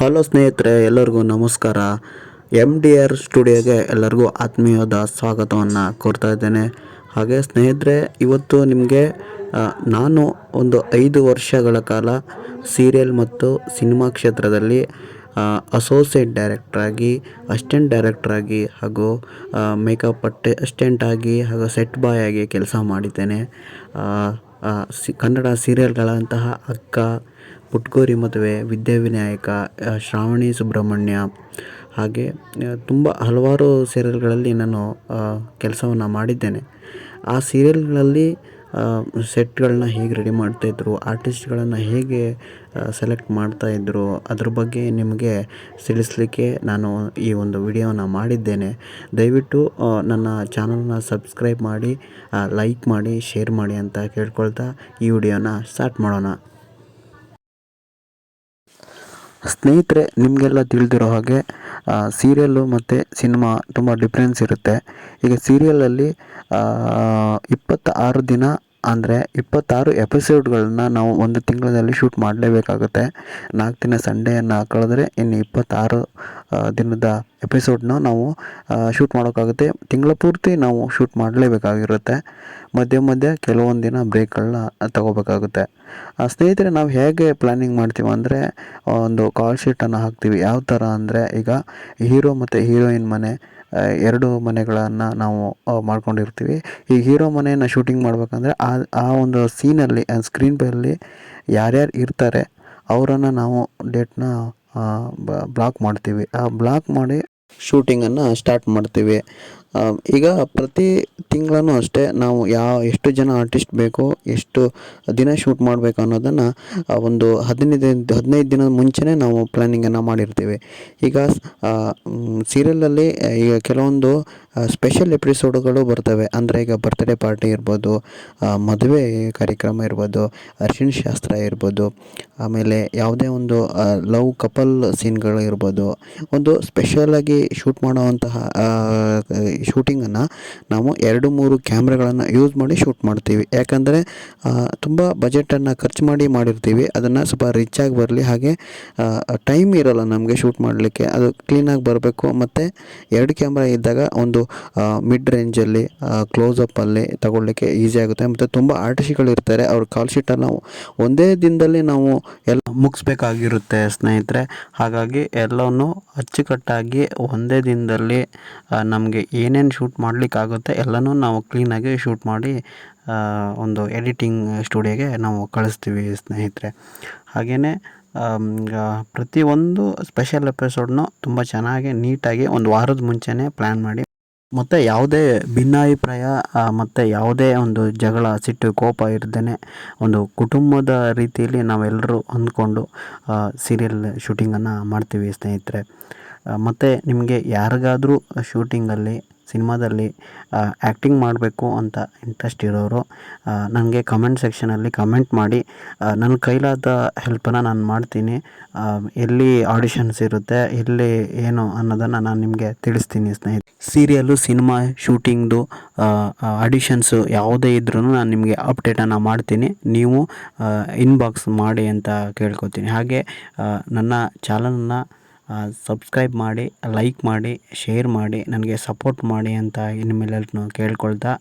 Hello ಸ್ನೇಹಿತರೆ, ಎಲ್ಲರಿಗೂ ನಮಸ್ಕಾರ. ಎಂ ಡಿ ಆರ್ ಸ್ಟುಡಿಯೋಗೆ ಎಲ್ಲರಿಗೂ ಆತ್ಮೀಯದ ಸ್ವಾಗತವನ್ನು ಕೋರ್ತಾ ಇದ್ದೇನೆ. ಹಾಗೆ ಸ್ನೇಹಿತರೆ, ಇವತ್ತು ನಿಮಗೆ ನಾನು ಒಂದು ಐದು ವರ್ಷಗಳ ಕಾಲ ಸೀರಿಯಲ್ ಮತ್ತು ಸಿನಿಮಾ ಕ್ಷೇತ್ರದಲ್ಲಿ ಅಸೋಸಿಯೇಟ್ ಡೈರೆಕ್ಟ್ರಾಗಿ ಅಸ್ಟೆಂಟ್ ಡೈರೆಕ್ಟ್ರಾಗಿ ಹಾಗೂ ಮೇಕಪ್ ಅಟ್ಟೆ ಅಸಿಸ್ಟೆಂಟ್ ಆಗಿ ಹಾಗೂ ಸೆಟ್ ಬಾಯ್ ಆಗಿ ಕೆಲಸ ಮಾಡಿದ್ದೇನೆ. ಸಿ, ಕನ್ನಡ ಸೀರಿಯಲ್ಗಳಂತಹ ಅಕ್ಕ ಪುಟ್ಕೋರಿ ಮದುವೆ ವಿದ್ಯಾವಿನಾಯಕ ಶ್ರಾವಣಿ ಸುಬ್ರಹ್ಮಣ್ಯ ಹಾಗೆ ತುಂಬ ಹಲವಾರು ಸೀರಿಯಲ್ಗಳಲ್ಲಿ ನಾನು ಕೆಲಸವನ್ನು ಮಾಡಿದ್ದೇನೆ. ಆ ಸೀರಿಯಲ್ಗಳಲ್ಲಿ ಸೆಟ್ಗಳನ್ನ ಹೇಗೆ ರೆಡಿ ಮಾಡ್ತಾಯಿದ್ರು ಆರ್ಟಿಸ್ಟ್ಗಳನ್ನು ಹೇಗೆ ಸೆಲೆಕ್ಟ್ ಮಾಡ್ತಾಯಿದ್ರು ಅದ್ರ ಬಗ್ಗೆ ನಿಮಗೆ ತಿಳಿಸ್ಲಿಕ್ಕೆ ನಾನು ಈ ಒಂದು ವಿಡಿಯೋನ ಮಾಡಿದ್ದೇನೆ. ದಯವಿಟ್ಟು ನನ್ನ ಚಾನಲ್ನ ಸಬ್ಸ್ಕ್ರೈಬ್ ಮಾಡಿ ಲೈಕ್ ಮಾಡಿ ಶೇರ್ ಮಾಡಿ ಅಂತ ಕೇಳ್ಕೊಳ್ತಾ ಈ ವಿಡಿಯೋನ ಸ್ಟಾರ್ಟ್ ಮಾಡೋಣ. ಸ್ನೇಹಿತರೆ, ನಿಮಗೆಲ್ಲ ತಿಳಿದಿರೋ ಹಾಗೆ ಸೀರಿಯಲ್ಲು ಮತ್ತು ಸಿನಿಮಾ ತುಂಬ ಡಿಫ್ರೆನ್ಸ್ ಇರುತ್ತೆ. ಈಗ ಸೀರಿಯಲಲ್ಲಿ ಇಪ್ಪತ್ತ ಆರು ದಿನ ಅಂದರೆ ಇಪ್ಪತ್ತಾರು ಎಪಿಸೋಡ್ಗಳನ್ನ ನಾವು ಒಂದು ತಿಂಗಳಲ್ಲಿ ಶೂಟ್ ಮಾಡಲೇಬೇಕಾಗುತ್ತೆ. ನಾಲ್ಕು ದಿನ ಸಂಡೆಯನ್ನು ಕಳೆದ್ರೆ ಇನ್ನು ಇಪ್ಪತ್ತಾರು ದಿನದ ಎಪಿಸೋಡ್ನ ನಾವು ಶೂಟ್ ಮಾಡೋಕ್ಕಾಗುತ್ತೆ. ತಿಂಗಳ ಪೂರ್ತಿ ನಾವು ಶೂಟ್ ಮಾಡಲೇಬೇಕಾಗಿರುತ್ತೆ. ಮಧ್ಯೆ ಮಧ್ಯೆ ಕೆಲವೊಂದು ದಿನ ಬ್ರೇಕ್ಗಳನ್ನ ತಗೋಬೇಕಾಗುತ್ತೆ. ಸ್ನೇಹಿತರೆ, ನಾವು ಹೇಗೆ ಪ್ಲ್ಯಾನಿಂಗ್ ಮಾಡ್ತೀವಿ ಅಂದರೆ ಒಂದು ಕಾಲ್ ಶೀಟನ್ನು ಹಾಕ್ತೀವಿ. ಯಾವ ಥರ ಅಂದರೆ, ಈಗ ಹೀರೋ ಮತ್ತು ಹೀರೋಯಿನ್ ಮನೆ ಎರಡು ಮನೆಗಳನ್ನು ನಾವು ಮಾಡ್ಕೊಂಡಿರ್ತೀವಿ. ಈ ಹೀರೋ ಮನೆಯನ್ನು ಶೂಟಿಂಗ್ ಮಾಡಬೇಕಂದ್ರೆ ಆ ಆ ಒಂದು ಸೀನಲ್ಲಿ ಸ್ಕ್ರೀನ್ ಪೇಯಲ್ಲಿ ಯಾರ್ಯಾರು ಇರ್ತಾರೆ, ಅವರನ್ನು ನಾವು ಡೇಟ್ನ ಬ್ಲಾಕ್ ಮಾಡ್ತೀವಿ. ಆ ಬ್ಲಾಕ್ ಮಾಡಿ ಶೂಟಿಂಗನ್ನು ಸ್ಟಾರ್ಟ್ ಮಾಡ್ತೀವಿ. ಈಗ ಪ್ರತಿ ತಿಂಗಳೂ ಅಷ್ಟೇ ನಾವು ಯಾವ, ಎಷ್ಟು ಜನ ಆರ್ಟಿಸ್ಟ್ ಬೇಕು ಎಷ್ಟು ದಿನ ಶೂಟ್ ಮಾಡಬೇಕು ಅನ್ನೋದನ್ನು ಒಂದು ಹದಿನೈದು ಹದಿನೈದು ದಿನದ ಮುಂಚೆನೇ ನಾವು ಪ್ಲ್ಯಾನಿಂಗನ್ನು ಮಾಡಿರ್ತೀವಿ. ಈಗ ಸೀರಿಯಲಲ್ಲಿ ಈಗ ಕೆಲವೊಂದು ಸ್ಪೆಷಲ್ ಎಪಿಸೋಡ್ಗಳು ಬರ್ತವೆ. ಅಂದರೆ ಈಗ ಬರ್ತ್ಡೇ ಪಾರ್ಟಿ ಇರ್ಬೋದು ಮದುವೆ ಕಾರ್ಯಕ್ರಮ ಇರ್ಬೋದು, ಅರಿಶಿಣ ಶಾಸ್ತ್ರ ಇರ್ಬೋದು, ಆಮೇಲೆ ಯಾವುದೇ ಒಂದು ಲವ್ ಕಪಲ್ ಸೀನ್ಗಳು ಇರ್ಬೋದು. ಒಂದು ಸ್ಪೆಷಲಾಗಿ ಶೂಟ್ ಮಾಡುವಂತಹ ಶೂಟಿಂಗನ್ನು ನಾವು ಎರಡು ಮೂರು ಕ್ಯಾಮ್ರಾಗಳನ್ನು ಯೂಸ್ ಮಾಡಿ ಶೂಟ್ ಮಾಡ್ತೀವಿ. ಯಾಕಂದರೆ ತುಂಬ ಬಜೆಟನ್ನು ಖರ್ಚು ಮಾಡಿ ಮಾಡಿರ್ತೀವಿ. ಅದನ್ನು ಸ್ವಲ್ಪ ಆಗಿ ಬರಲಿ. ಹಾಗೆ ಟೈಮ್ ಇರೋಲ್ಲ ನಮಗೆ ಶೂಟ್ ಮಾಡಲಿಕ್ಕೆ. ಅದು ಕ್ಲೀನಾಗಿ ಬರಬೇಕು. ಮತ್ತು ಎರಡು ಕ್ಯಾಮ್ರಾ ಇದ್ದಾಗ ಒಂದು ಮಿಡ್ ರೇಂಜಲ್ಲಿ ಕ್ಲೋಸಪ್ಪಲ್ಲಿ ತಗೊಳ್ಳಿಕ್ಕೆ ಈಸಿ ಆಗುತ್ತೆ. ಮತ್ತು ತುಂಬ ಆರ್ಟಿಸ್ಟ್ಗಳು ಇರ್ತಾರೆ. ಅವ್ರ ಕಾಲ್ ಶೀಟನ್ನು ಒಂದೇ ದಿನದಲ್ಲಿ ನಾವು ಎಲ್ಲ ಮುಗಿಸ್ಬೇಕಾಗಿರುತ್ತೆ ಸ್ನೇಹಿತರೆ. ಹಾಗಾಗಿ ಎಲ್ಲವನ್ನು ಅಚ್ಚುಕಟ್ಟಾಗಿ ಒಂದೇ ದಿನದಲ್ಲಿ ನಮಗೆ ಏನೇನು ಶೂಟ್ ಮಾಡಲಿಕ್ಕಾಗುತ್ತೆ ಎಲ್ಲನೂ ನಾವು ಕ್ಲೀನಾಗಿ ಶೂಟ್ ಮಾಡಿ ಒಂದು ಎಡಿಟಿಂಗ್ ಸ್ಟುಡಿಯೋಗೆ ನಾವು ಕಳಿಸ್ತೀವಿ ಸ್ನೇಹಿತರೆ. ಹಾಗೆಯೇ ಪ್ರತಿಯೊಂದು ಸ್ಪೆಷಲ್ ಎಪಿಸೋಡ್ನು ತುಂಬ ಚೆನ್ನಾಗಿ ನೀಟಾಗಿ ಒಂದು ವಾರದ ಮುಂಚೆನೇ ಪ್ಲ್ಯಾನ್ ಮಾಡಿ. ಮತ್ತು ಯಾವುದೇ ಭಿನ್ನಾಭಿಪ್ರಾಯ ಮತ್ತು ಯಾವುದೇ ಒಂದು ಜಗಳ, ಸಿಟ್ಟು, ಕೋಪ ಇರ್ದೇ ಒಂದು ಕುಟುಂಬದ ರೀತಿಯಲ್ಲಿ ನಾವೆಲ್ಲರೂ ಹೊಂದ್ಕೊಂಡು ಸೀರಿಯಲ್ ಶೂಟಿಂಗನ್ನು ಮಾಡ್ತೀವಿ ಸ್ನೇಹಿತರೆ. ಮತ್ತು ನಿಮಗೆ ಯಾರಿಗಾದರೂ ಶೂಟಿಂಗಲ್ಲಿ ಸಿನಿಮಾದಲ್ಲಿ ಆ್ಯಕ್ಟಿಂಗ್ ಮಾಡಬೇಕು ಅಂತ ಇಂಟ್ರೆಸ್ಟ್ ಇರೋರು ನನಗೆ ಕಮೆಂಟ್ ಸೆಕ್ಷನಲ್ಲಿ ಕಮೆಂಟ್ ಮಾಡಿ ನನ್ನ ಕೈಲಾದ ಹೆಲ್ಪನ್ನು ನಾನು ಮಾಡ್ತೀನಿ. ಎಲ್ಲಿ ಆಡಿಷನ್ಸ್ ಇರುತ್ತೆ, ಎಲ್ಲಿ ಏನು ಅನ್ನೋದನ್ನು ನಾನು ನಿಮಗೆ ತಿಳಿಸ್ತೀನಿ ಸ್ನೇಹಿತ ಸೀರಿಯಲ್ಲು ಸಿನಿಮಾ ಶೂಟಿಂಗ್ದು ಆಡಿಷನ್ಸು ಯಾವುದೇ ಇದ್ರೂ ನಾನು ನಿಮಗೆ ಅಪ್ಡೇಟನ್ನು ಮಾಡ್ತೀನಿ. ನೀವು ಇನ್ಬಾಕ್ಸ್ ಮಾಡಿ ಅಂತ ಕೇಳ್ಕೊತೀನಿ. ಹಾಗೆ ನನ್ನ ಚಾನಲನ್ನು ಸಬ್ಸ್ಕ್ರೈಬ್ ಮಾಡಿ ಲೈಕ್ ಮಾಡಿ ಶೇರ್ ಮಾಡಿ ನನಗೆ ಸಪೋರ್ಟ್ ಮಾಡಿ ಅಂತ ನಿಮ್ಮೆಲ್ಲರನ್ನು ಕೇಳ್ಕೊಳ್ತಾ.